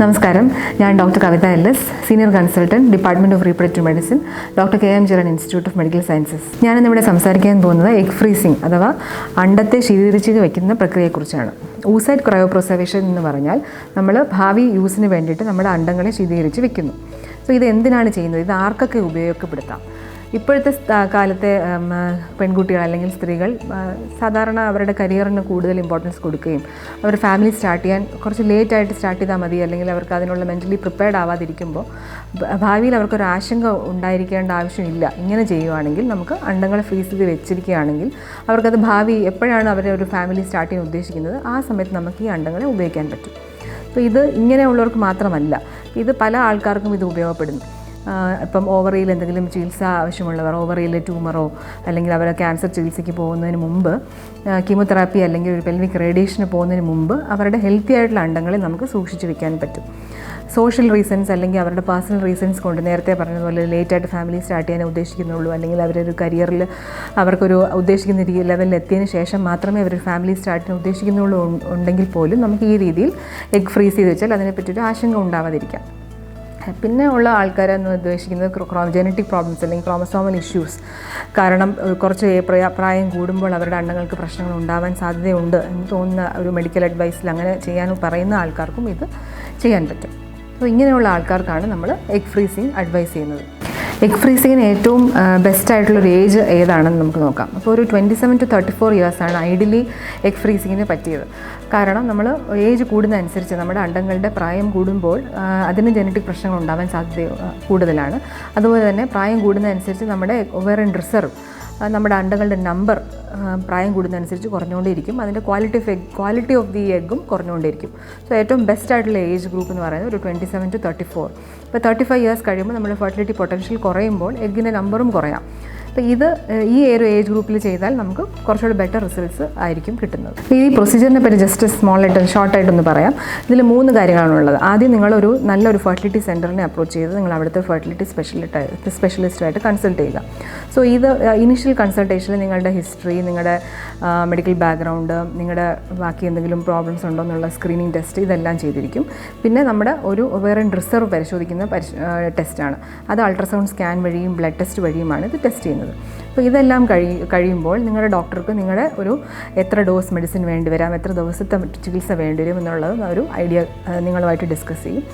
നമസ്കാരം. ഞാൻ doctor Kavitha L S senior consultant department of reproductive medicine doctor K M Cherian institute of medical sciences. ഞാനിന്ന് ഇവിടെ സംസാരിക്കാൻ പോകുന്നത് എഗ് ഫ്രീസിംഗ് അഥവാ അണ്ടത്തെ ശീതീകരിച്ച് വയ്ക്കുന്ന പ്രക്രിയയെക്കുറിച്ചാണ്. ഊസൈറ്റ് ക്രയോപ്രൊസർവേഷൻ എന്ന് പറഞ്ഞാൽ നമ്മൾ ഭാവി യൂസിന് വേണ്ടിയിട്ട് നമ്മുടെ അണ്ടങ്ങളെ ശീതീകരിച്ച് വയ്ക്കുന്നു സോ ഇത് എന്തിനാണ് ചെയ്യുന്നത്? ഇത് ആർക്കൊക്കെ ഉപയോഗപ്പെടുത്താം? ഇപ്പോഴത്തെ കാലത്തെ പെൺകുട്ടികൾ അല്ലെങ്കിൽ സ്ത്രീകൾ സാധാരണ അവരുടെ കരിയറിന് കൂടുതൽ ഇമ്പോർട്ടൻസ് കൊടുക്കുകയും അവർ ഫാമിലി സ്റ്റാർട്ട് ചെയ്യാൻ കുറച്ച് ലേറ്റ് ആയിട്ട് സ്റ്റാർട്ട് ചെയ്താൽ മതി അല്ലെങ്കിൽ അവർക്ക് അതിനുള്ള മെന്റലി പ്രിപ്പയർഡ് ആവാതിരിക്കുമ്പോൾ ഭാവിയിൽ അവർക്കൊരു ആശങ്ക ഉണ്ടായിരിക്കേണ്ട ആവശ്യമില്ല. ഇങ്ങനെ ചെയ്യുവാണെങ്കിൽ നമുക്ക് അണ്ടങ്ങളെ ഫ്രീസ് ചെയ്ത് വെച്ചിരിക്കുകയാണെങ്കിൽ അവർക്കത് ഭാവി എപ്പോഴാണ് അവരെ ഒരു ഫാമിലി സ്റ്റാർട്ട് ചെയ്യാൻ ഉദ്ദേശിക്കുന്നത്? ആ സമയത്ത് നമുക്ക് ഈ അണ്ടങ്ങളെ ഉപയോഗിക്കാൻ പറ്റും. അപ്പോൾ ഇത് ഇങ്ങനെയുള്ളവർക്ക് മാത്രമല്ല ഇത് പല ആൾക്കാർക്കും ഇത് ഉപയോഗപ്പെടുന്നു. ഇപ്പം ഓവറിയിൽ എന്തെങ്കിലും ചികിത്സ ആവശ്യമുള്ളവർ ഓവറിയിൽ ട്യൂമറോ അല്ലെങ്കിൽ അവർ ക്യാൻസർ ചികിത്സയ്ക്ക് പോകുന്നതിന് മുമ്പ് കീമോതെറാപ്പി അല്ലെങ്കിൽ ഒരു പെൽവിക് റേഡിയേഷന് പോകുന്നതിന് മുമ്പ് അവരുടെ ഹെൽത്തി ആയിട്ടുള്ള അണ്ടങ്ങളെ നമുക്ക് സൂക്ഷിച്ചു വെക്കാൻ പറ്റും. സോഷ്യൽ റീസൺസ് അല്ലെങ്കിൽ അവരുടെ പേഴ്സണൽ റീസൺസ് കൊണ്ട് നേരത്തെ പറഞ്ഞതുപോലെ ലേറ്റായിട്ട് ഫാമിലി സ്റ്റാർട്ട് ചെയ്യാൻ ഉദ്ദേശിക്കുന്നുള്ളൂ അല്ലെങ്കിൽ അവരൊരു കരിയറിൽ അവർക്കൊരു ഉദ്ദേശിക്കുന്ന ലെവലിൽ എത്തിയതിന് ശേഷം മാത്രമേ അവർ ഫാമിലി സ്റ്റാർട്ട് ചെയ്യാൻ ഉദ്ദേശിക്കുന്നുള്ളൂ ഉണ്ടെങ്കിൽ പോലും നമുക്ക് ഈ രീതിയിൽ എഗ് ഫ്രീസ് ചെയ്ത് വെച്ചാൽ അതിനെപ്പറ്റി ഒരു ആശങ്ക ഉണ്ടാവാതിരിക്കാം. പിന്നെ ഉള്ള ആൾക്കാരെന്ന് ഉദ്ദേശിക്കുന്നത് ജനറ്റിക് പ്രോബ്ലംസ് അല്ലെങ്കിൽ ക്രോമസോമൽ ഇഷ്യൂസ് കാരണം കുറച്ച് പ്രായ- കൂടുമ്പോൾ അവരുടെ അണ്ണങ്ങൾക്ക് പ്രശ്നങ്ങൾ ഉണ്ടാവാൻ സാധ്യതയുണ്ട് എന്ന് തോന്നുന്ന ഒരു മെഡിക്കൽ അഡ്വൈസിൽ അങ്ങനെ ചെയ്യാൻ പറയുന്ന ആൾക്കാർക്കും ഇത് ചെയ്യാൻ പറ്റും. അപ്പോൾ ഇങ്ങനെയുള്ള ആൾക്കാർക്കാണ് നമ്മൾ എഗ് ഫ്രീസിങ് അഡ്വൈസ് ചെയ്യുന്നത്. എഗ് ഫ്രീസിങ്ങിന് ഏറ്റവും ബെസ്റ്റ് ആയിട്ടുള്ള ഒരു ഏജ് ഏതാണെന്ന് നമുക്ക് നോക്കാം. അപ്പോൾ ഒരു twenty seven to thirty four ഇയേഴ്സാണ് ideally egg ഫ്രീസിങ്ങിന് പറ്റിയത്. കാരണം നമ്മൾ ഏജ് കൂടുന്നതനുസരിച്ച് നമ്മുടെ അണ്ടങ്ങളുടെ പ്രായം കൂടുമ്പോൾ അതിന് ജനറ്റിക് പ്രശ്നങ്ങൾ ഉണ്ടാവാൻ സാധ്യത കൂടുതലാണ്. അതുപോലെ തന്നെ പ്രായം കൂടുന്നതനുസരിച്ച് നമ്മുടെ ഒവേറിയൻ റിസർവ് നമ്മുടെ അണ്ടകളുടെ നമ്പർ പ്രായം കൂടുന്നതനുസരിച്ച് കുറഞ്ഞുകൊണ്ടേയിരിക്കും. അതിന്റെ quality of egg quality of the എഗ്ഗും കുറഞ്ഞുകൊണ്ടേയിരിക്കും. സോ ഏറ്റവും ബെസ്റ്റ് ആയിട്ടുള്ള ഏജ് ഗ്രൂപ്പ് എന്ന് പറയുന്നത് ഒരു twenty seven to thirty four ഇപ്പോൾ തേർട്ടി ഫൈവ് ഇയേഴ്സ് കഴിയുമ്പോൾ നമ്മുടെ ഫെർട്ടിലിറ്റി പൊട്ടൻഷ്യൽ കുറയുമ്പോൾ എഗ്ഗിന്റെ നമ്പറും കുറയാം. അപ്പോൾ ഇത് ഈ ഒരു ഏജ് ഗ്രൂപ്പിൽ ചെയ്താൽ നമുക്ക് കുറച്ചുകൂടി ബെറ്റർ റിസൾട്ട്സ് ആയിരിക്കും കിട്ടുന്നത്. ഈ പ്രൊസീജിയറിനെ പറ്റി ജസ്റ്റ് സ്മോൾ ആയിട്ട് ഷോർട്ടായിട്ടൊന്ന് പറയാം. ഇതിൽ മൂന്ന് കാര്യങ്ങളാണുള്ളത് ആദ്യം നിങ്ങളൊരു നല്ലൊരു ഫെർട്ടിലിറ്റി സെന്ററിനെ അപ്രോച്ച് ചെയ്ത് നിങ്ങൾ അവിടുത്തെ ഫെർട്ടിലിറ്റി സ്പെഷ്യലിസ്റ്റ് സ്പെഷ്യലിസ്റ്റുമായിട്ട് കൺസൾട്ട് ചെയ്യുക. സോ ഇത് ഇനീഷ്യൽ കൺസൾട്ടേഷനിൽ നിങ്ങളുടെ ഹിസ്റ്ററി നിങ്ങളുടെ മെഡിക്കൽ ബാക്ക്ഗ്രൗണ്ട് നിങ്ങളുടെ ബാക്കി എന്തെങ്കിലും പ്രോബ്ലംസ് ഉണ്ടോ എന്നുള്ള സ്ക്രീനിങ് ടെസ്റ്റ് ഇതെല്ലാം ചെയ്തിരിക്കും. പിന്നെ നമ്മുടെ ഒരു വേറെ റിസർവ് പരിശോധിക്കുന്ന പരിശ് ടെസ്റ്റാണ് അത് അൾട്രാസൗണ്ട് സ്കാൻ വഴിയും ബ്ലഡ് ടെസ്റ്റ് വഴിയുമാണ് ഇത് ടെസ്റ്റ് ചെയ്യുന്നത്. അപ്പോൾ ഇതെല്ലാം കഴി കഴിയുമ്പോൾ നിങ്ങളുടെ ഡോക്ടർക്ക് നിങ്ങളുടെ ഒരു എത്ര ഡോസ് മെഡിസിൻ വേണ്ടി വരാം എത്ര ദിവസത്തെ ചികിത്സ വേണ്ടി വരും എന്നുള്ളത് ഒരു ഐഡിയ നിങ്ങളുമായിട്ട് ഡിസ്കസ് ചെയ്യും.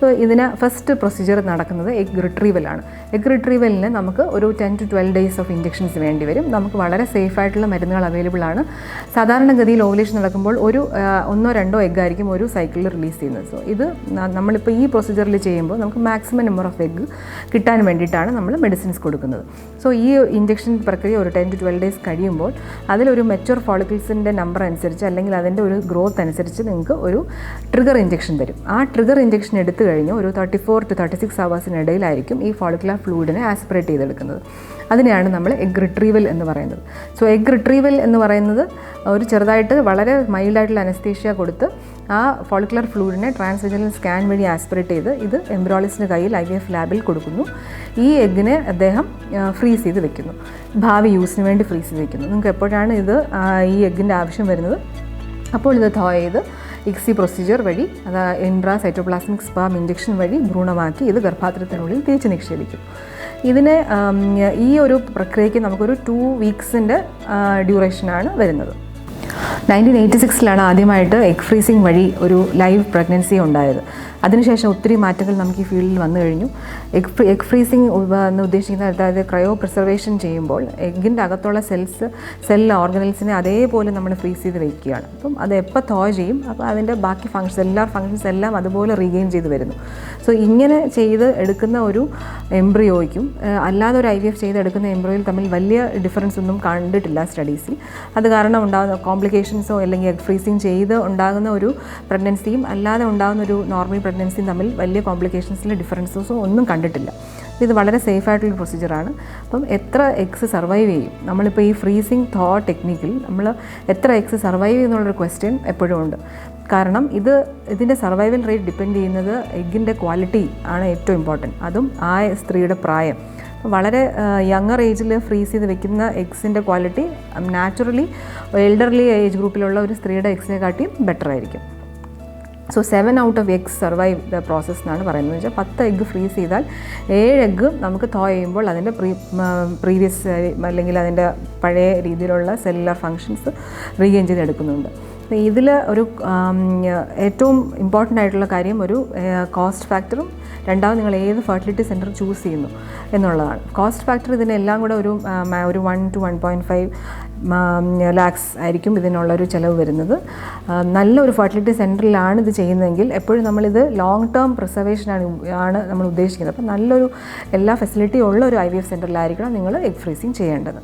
സോ ഇതിന് ഫസ്റ്റ് പ്രൊസീജിയർ നടക്കുന്നത് എഗ് റിട്രീവലാണ് എഗ് റിട്രീവലിന് നമുക്ക് ഒരു ten to twelve days of injections വേണ്ടി വരും. നമുക്ക് വളരെ സേഫ് ആയിട്ടുള്ള മരുന്നുകൾ അവൈലബിൾ ആണ്. സാധാരണഗതിയിൽ ഓവുലേഷൻ നടക്കുമ്പോൾ ഒരു ഒന്നോ രണ്ടോ എഗ് ആയിരിക്കും ഒരു സൈക്കിളിൽ റിലീസ് ചെയ്യുന്നത്. സോ ഇത് നമ്മളിപ്പോൾ ഈ പ്രൊസീജിയറിൽ ചെയ്യുമ്പോൾ നമുക്ക് മാക്സിമം നമ്പർ ഓഫ് എഗ് കിട്ടാൻ വേണ്ടിയിട്ടാണ് നമ്മൾ മെഡിസിൻസ് കൊടുക്കുന്നത്. സോ ഈ ഇഞ്ചക്ഷൻ പ്രക്രിയ ഒരു ടെൻ ടു ട്വൽവ് ഡേയ്സ് കഴിയുമ്പോൾ അതിലൊരു മെച്ചുവർ ഫോളിക്കിൾസിന്റെ നമ്പർ അനുസരിച്ച് അല്ലെങ്കിൽ അതിന്റെ ഒരു ഗ്രോത്ത് അനുസരിച്ച് നിങ്ങൾക്ക് ഒരു ട്രിഗർ ഇഞ്ചക്ഷൻ തരും. ആ ട്രിഗർ ഇഞ്ചക്ഷൻ എടുത്തു കഴിഞ്ഞ് ഒരു thirty four to thirty six അവേഴ്സിനിടയിലായിരിക്കും ഈ ഫോളിക്കുലർ ഫ്ലൂയിഡിനെ ആസ്പിറേറ്റ് ചെയ്തെടുക്കുന്നത്. അതിനെയാണ് നമ്മൾ എഗ് റിട്രീവൽ എന്ന് പറയുന്നത്. സോ എഗ് റിട്രീവൽ എന്ന് പറയുന്നത് ഒരു ചെറുതായിട്ട് വളരെ മൈൽഡായിട്ടുള്ള അനസ്തീഷ്യ കൊടുത്ത് ആ ഫോളിക്കുലർ ഫ്ലൂയിഡിനെ ട്രാൻസ്വെജനൽ സ്കാൻ വഴി ആസ്പിറേറ്റ് ചെയ്ത് ഇത് എംബ്രോളിസിന്റെ കയ്യിൽ ഐ വി എഫ് ലാബിൽ കൊടുക്കുന്നു. ഈ എഗ്ഗിനെ അദ്ദേഹം ഫ്രീസ് ചെയ്ത് വെക്കുന്നു. ഭാവി യൂസിന് വേണ്ടി ഫ്രീസ് ചെയ്ത് വെക്കുന്നു. നിങ്ങൾക്ക് എപ്പോഴാണ് ഇത് ഈ എഗ്ഗിന്റെ ആവശ്യം വരുന്നത്? അപ്പോൾ ഇത് ധോ ചെയ്ത് ഇക്സി പ്രൊസീജിയർ വഴി അത് ഇൻട്രാ സൈറ്റോപ്ലാസ്മിക് സ്പാം ഇഞ്ചക്ഷൻ വഴി ഭ്രൂണമാക്കി ഇത് ഗർഭാത്രത്തിനുള്ളിൽ തിരിച്ച് നിക്ഷേപിക്കും ഇതിനെ ഈ ഒരു പ്രക്രിയയ്ക്ക് നമുക്കൊരു ടു വീക്സിന്റെ ഡ്യൂറേഷനാണ് വരുന്നത്. നയന്റീൻ എയ്റ്റി സിക്സിലാണ് ആദ്യമായിട്ട് എഗ് ഫ്രീസിംഗ് വഴി ഒരു ലൈവ് പ്രഗ്നൻസി ഉണ്ടായത്. അതിനുശേഷം ഒത്തിരി മാറ്റങ്ങൾ നമുക്ക് ഈ ഫീൽഡിൽ വന്നു കഴിഞ്ഞു. എഗ് ഫ്രീ എഗ് ഫ്രീസിങ് എന്ന് ഉദ്ദേശിക്കുന്ന അതായത് ക്രയോ പ്രിസർവേഷൻ ചെയ്യുമ്പോൾ എഗ്ഗിന്റെ അകത്തുള്ള സെൽസ് സെൽ ഓർഗനൽസിനെ അതേപോലെ നമ്മൾ ഫ്രീസ് ചെയ്ത് വയ്ക്കുകയാണ് അപ്പം അത് എപ്പോൾ തോ ചെയ്യും? അപ്പോൾ അതിന്റെ ബാക്കി ഫങ്ഷൻസ് എല്ലാ ഫങ്ഷൻസ് എല്ലാം അതുപോലെ റീഗെയിൻ ചെയ്ത് വരുന്നു. സോ ഇങ്ങനെ ചെയ്ത് എടുക്കുന്ന ഒരു എംബ്രിയോയ്ക്കും അല്ലാതെ ഒരു ഐ വി എഫ് ചെയ്തെടുക്കുന്ന എംബ്രിയോയിൽ തമ്മിൽ വലിയ ഡിഫറൻസ് ഒന്നും കണ്ടിട്ടില്ല സ്റ്റഡീസിൽ അത് കാരണം ഉണ്ടാകുന്ന കോംപ്ലിക്കേഷൻസോ അല്ലെങ്കിൽ എഗ് ഫ്രീസിങ് ചെയ്ത് ഉണ്ടാകുന്ന ഒരു പ്രഗ്നൻസിയും അല്ലാതെ ഉണ്ടാകുന്ന ഒരു നോർമൽ പ്രഗ്നൻസിയും തമ്മിൽ വലിയ കോംപ്ലിക്കേഷൻസിലെ ഡിഫറൻസസോ ഒന്നും കണ്ടിട്ടില്ല. ഇത് വളരെ സേഫ് ആയിട്ടുള്ള പ്രൊസീജിയറാണ് അപ്പം എത്ര എക്സ് സർവൈവ് ചെയ്യും? നമ്മളിപ്പോൾ ഈ ഫ്രീസിങ് തോ ടെക്നിക്കിൽ നമ്മൾ എത്ര എക്സ് സർവൈവ് ചെയ്യുന്നുള്ളൊരു ക്വസ്റ്റ്യൻ എപ്പോഴും ഉണ്ട്. കാരണം ഇത് ഇതിന്റെ സർവൈവൽ റേറ്റ് ഡിപ്പെൻഡ് ചെയ്യുന്നത് എഗ്ഗിന്റെ ക്വാളിറ്റി ആണ് ഏറ്റവും ഇമ്പോർട്ടന്റ് അതും ആ സ്ത്രീയുടെ പ്രായം. വളരെ യങ്ങർ ഏജിൽ ഫ്രീസ് ചെയ്ത് വെക്കുന്ന എഗ്സിന്റെ ക്വാളിറ്റി നാച്ചുറലി എൽഡർലി ഏജ് ഗ്രൂപ്പിലുള്ള ഒരു സ്ത്രീയുടെ എഗ്സിനെ കാട്ടിയും ബെറ്റർ ആയിരിക്കും. So seven out of eggs survive the process എന്നാണ് പറയുന്നത്. വെച്ചാൽ പത്ത് എഗ്ഗ് ഫ്രീസ് ചെയ്താൽ ഏഴ് എഗ്ഗ് നമുക്ക് തോ ചെയ്യുമ്പോൾ അതിന്റെ പ്രീ പ്രീവിയസ് അല്ലെങ്കിൽ അതിന്റെ പഴയ രീതിയിലുള്ള സെല്ലുലർ ഫങ്ഷൻസ് റീഗെയിൻ ചെയ്തെടുക്കുന്നുണ്ട്. ഇതിൽ ഒരു ഏറ്റവും ഇമ്പോർട്ടന്റ് ആയിട്ടുള്ള കാര്യം ഒരു കോസ്റ്റ് ഫാക്ടറും രണ്ടാമത് നിങ്ങൾ ഏത് ഫെർട്ടിലിറ്റി സെന്റർ ചൂസ് ചെയ്യുന്നു എന്നുള്ളതാണ്. കോസ്റ്റ് ഫാക്ടർ ഇതിനെല്ലാം കൂടെ ഒരു ഒരു one two one point five lakhs ആയിരിക്കും ഇതിനുള്ളൊരു ചിലവ് വരുന്നത്. നല്ല നല്ലൊരു ഫെർട്ടിലിറ്റി സെന്ററിലാണ് ഇത് ചെയ്യുന്നതെങ്കിൽ എപ്പോഴും നമ്മളിത് ലോങ് ടേം പ്രിസർവേഷനാണ് ആണ് നമ്മൾ ഉദ്ദേശിക്കുന്നത്. അപ്പോൾ നല്ലൊരു എല്ലാ ഫെസിലിറ്റിയും ഉള്ള ഒരു ഐ വി എഫ് സെന്ററിലായിരിക്കണം നിങ്ങൾ എഗ് ഫ്രീസിങ് ചെയ്യേണ്ടത്.